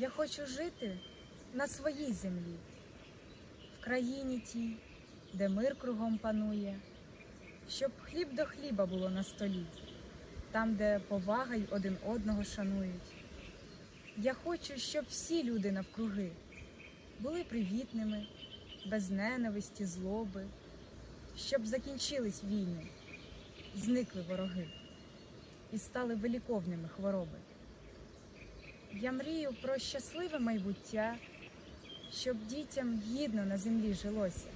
Я хочу жити на своїй землі, в країні тій, де мир кругом панує, щоб хліб до хліба було на столі, там, де повага й один одного шанують. Я хочу, щоб всі люди навкруги були привітними, без ненависті, злоби, щоб закінчились війни, зникли вороги і стали виліковними хвороби. Я мрію про щасливе майбуття, щоб дітям гідно на землі жилося,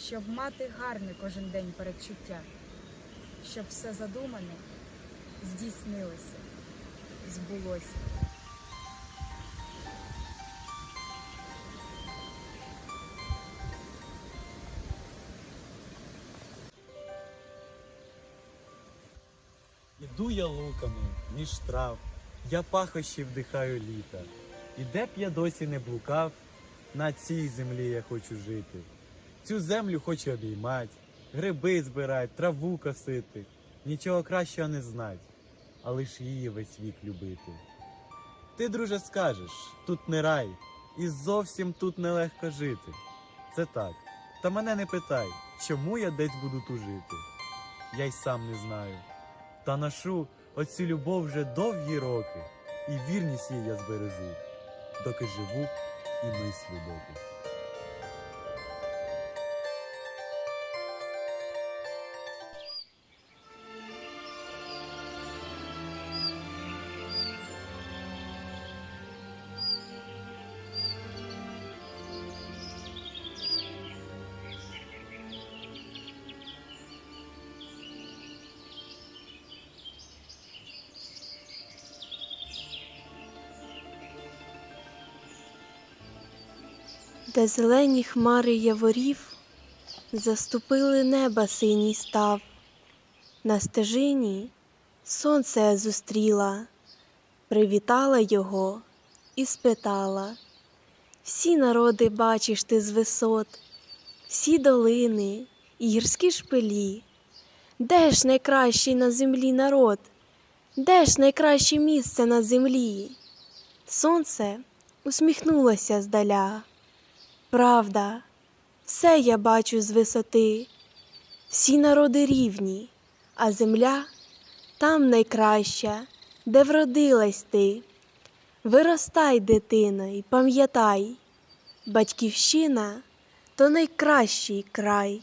щоб мати гарне кожен день передчуття, щоб все задумане здійснилося, збулося. Іду я луками, між трав, я пахощі вдихаю літа. І де б я досі не блукав, на цій землі я хочу жити. Цю землю хочу обіймать, гриби збирать, траву косити, нічого кращого не знать, а лиш її весь вік любити. Ти, друже, скажеш, тут не рай, і зовсім тут нелегко жити. Це так. Та мене не питай, чому я десь буду тужити. Я й сам не знаю. Та ношу оцю любов вже довгі роки, і вірність її я збережу, доки живу і мислю доки. Де зелені хмари яворів заступили неба синій став. На стежині сонце зустріла, привітала його і спитала. Всі народи бачиш ти з висот, всі долини і гірські шпилі. Де ж найкращий на землі народ? Де ж найкраще місце на землі? Сонце усміхнулося здаля. Правда, все я бачу з висоти, всі народи рівні, а земля там найкраща, де вродилась ти. Виростай, дитино, і пам'ятай, батьківщина то найкращий край.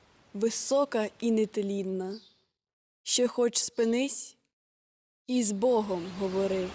висока і нетлінна, ще, хоч спинись, і з Богом говори.